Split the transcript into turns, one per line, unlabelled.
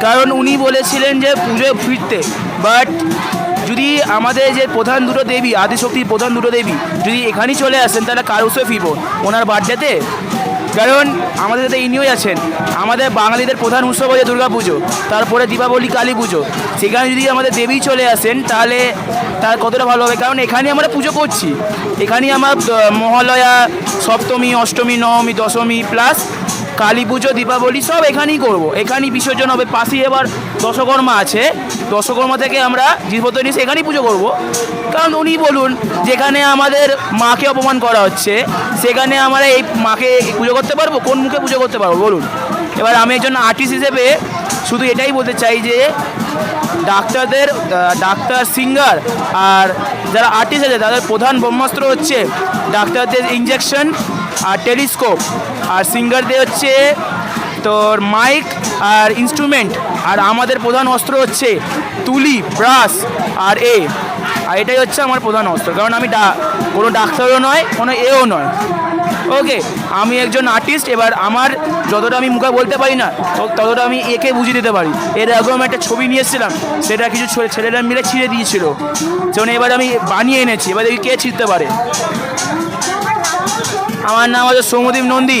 কারণ উনি বলেছিলেন যে পুজোয় ফিরতে। বাট যদি আমাদের যে প্রধান দুটো দেবী, আদিশক্তির প্রধান দুটো দেবী, যদি এখানেই চলে আসেন, তাহলে কার উৎসবে ফিরবো? ওনার বার্থডেতে? কারণ আমাদের সাথে ইনিও আছেন। আমাদের বাঙালিদের প্রধান উৎসব হচ্ছে দুর্গা পুজো তারপরে দীপাবলি কালী পুজো সেখানে যদি আমাদের দেবী চলে আসেন, তাহলে তার কতটা ভালো হবে? কারণ এখানে আমরা পুজো করছি। এখানেই আমার মহালয়া, সপ্তমী, অষ্টমী, নবমী, দশমী প্লাস কালী পুজো, দীপাবলি সব এখানেই করব। এখানেই বিসর্জন হবে। পাশেই এবার দশকর্মা আছে। দশকর্মা থেকে আমরা জিনিসপত্র নিয়ে এখানেই পুজো করব। কারণ উনি বলুন, যেখানে আমাদের মাকে অপমান করা হচ্ছে, সেখানে আমরা এই মাকে পুজো করতে পারব? কোন মুখে পুজো করতে পারব? বলুন। এবার আমি একজন আর্টিস্ট হিসেবে শুধু এটাই বলতে চাই যে, ডাক্তারদের ডাক্তার সিঙ্গার আর যারা আর্টিস্ট আছে, তাদের প্রধান ব্রহ্মাস্ত্র হচ্ছে ডাক্তারদের ইঞ্জেকশন আর টেলিস্কোপ আর সিঙ্গারদের হচ্ছে তোর মাইক আর ইনস্ট্রুমেন্ট আর আমাদের প্রধান অস্ত্র হচ্ছে তুলি, ব্রাশ আর এ। আর এটাই হচ্ছে আমার প্রধান অস্ত্র। কারণ আমি ডা- কোনো ডাক্তারও নয়, কোনো এও নয়। ওকে আমি একজন আর্টিস্ট এবার আমার যতটা আমি মুখে বলতে পারি না ততটা আমি একে বুঝিয়ে দিতে পারি। এর আগেও একটা ছবি নিয়ে এসেছিলাম, সেটা কিছু ছেলেরা মিলে ছিঁড়ে দিয়েছিল। যেমন এবার আমি বানিয়ে এনেছি, এবার দেখি কে ছিঁড়তে পারে। আমার নাম আছে সৌমদীপ নন্দী।